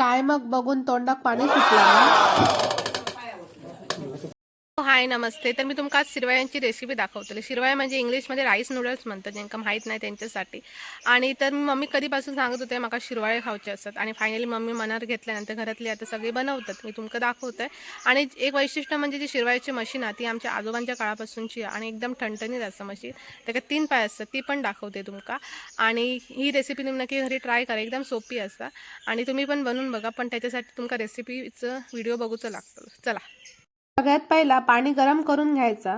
काय मग बघून तोंडात पाणी सुटलं ना? हाय नमस्ते. तर मी तुमका आज शिरवायांची रेसिपी दाखवतली. शिरवाय म्हणजे इंग्लिशमध्ये राईस नूडल्स म्हणतात ज्यांका माहीत नाही त्यांच्यासाठी. आणि तर मम्मी कधीपासून सांगत होते माका शिरवाळे खावचे असतात. आणि फायनली मम्मी मनावर घेतल्यानंतर घरातली आता सगळी बनवतात. मी तुमका दाखवतोय. आणि एक वैशिष्ट्य म्हणजे जी शिरवायची मशीन आहे ती आमच्या आजोबांच्या काळापासूनची आणि एकदम ठणठणीत असतं मशीन त्याच्यात तीन पाय असतात ती पण दाखवते तुमका. आणि ही रेसिपी तुम्ही नक्की घरी ट्राय करा. एकदम सोपी असता. आणि तुम्ही पण बनवून बघा. पण त्याच्यासाठी तुमका रेसिपीचं व्हिडिओ बघूचं लागतं. चला. सगळ्यात पहिला पाणी गरम करून घ्यायचा.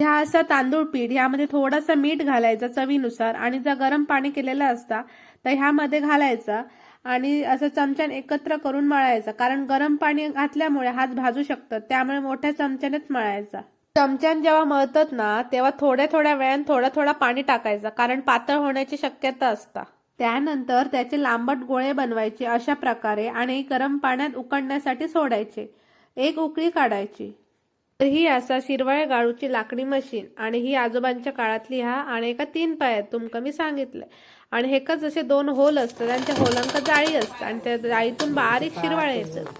ह्या असा तांदूळ पीठ ह्यामध्ये थोडासा मीठ घालायचा चवीनुसार आणि जर गरम पाणी केलेलं असता तर ह्यामध्ये घालायचा आणि असं चमच्याने एकत्र करून मळायचा. कारण गरम पाणी घातल्यामुळे हात भाजू शकतात त्यामुळे मोठ्या चमच्यानेच मळायचा. चमच्यान जेव्हा मळतात ना तेव्हा थोड्या थोड्या वेळाने थोडा थोडा पाणी टाकायचा कारण पातळ होण्याची शक्यता असता. त्यानंतर त्याचे लांबट गोळे बनवायचे अशा प्रकारे आणि गरम पाण्यात उकडण्यासाठी सोडायचे. एक उकळी काढायची. तर ही असा शिरवाळे गाळूची लाकडी मशीन आणि ही आजोबांच्या काळातली हा आणि एका तीन पायात तुमका मी सांगितलंय. आणि हेकच जसे दोन होल असतात आणि त्या होलांका जाळी असतात आणि त्या जाळीतून बारीक शिरवाळे येतात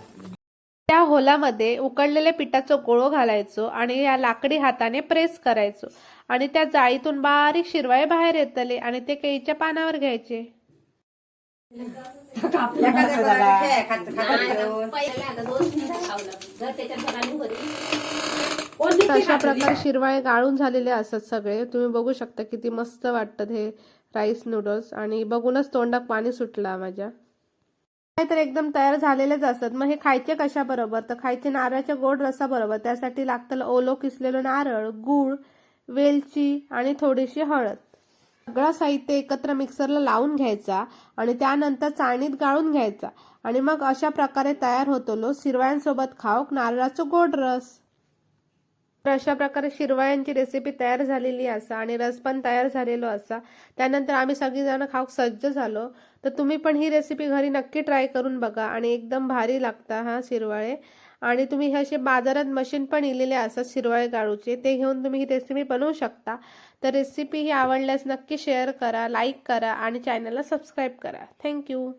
त्या होलामध्ये उकडलेल्या पिठाचं गोळो घालायचो आणि या लाकडी हाताने प्रेस करायचो आणि त्या जाळीतून बारीक शिरवाळे बाहेर येतले आणि ते केळीच्या पानावर घ्यायचे. तशा प्रकारे शिरवाळे गाळून झालेले असतात सगळे. तुम्ही बघू शकता किती मस्त वाटतात हे राईस नूडल्स. आणि बघूनच तोंडात पाणी सुटला माझ्या. तर एकदम तयार झालेलेच असतात. मग हे खायचे कशा बरोबर तर खायचे नारळाच्या गोड रसा बरोबर त्यासाठी लागतं ओलो किसलेलं नारळ गूळ वेलची आणि थोडीशी हळद. सगळं साहित्य एकत्र मिक्सरला लावून घ्यायचा आणि त्यानंतर चाळणीत गाळून घ्यायचा. आणि मग अशा प्रकारे तयार होतो लो शिरवायांसोबत खाऊक नारळाचं गोड रस. तर अशा प्रकारे शिरवायांची रेसिपी तयार झालेली असा आणि रस पण तयार झालेलो असा. त्यानंतर आम्ही सगळीजण खाऊक सज्ज झालो. तर तुम्ही पण ही रेसिपी घरी नक्की ट्राय करून बघा आणि एकदम भारी लागता हा शिरवाळे. आणि तुम्ही हे असे बाजारात मशीन पण इलेले असतात शिरवाळे गाळूचे. ते घेऊन तुम्ही ही रेसिपी बनवू शकता. तर रेसिपी ही आवडल्यास नक्की शेअर करा लाईक करा आणि चॅनलला सबस्क्राईब करा. थँक्यू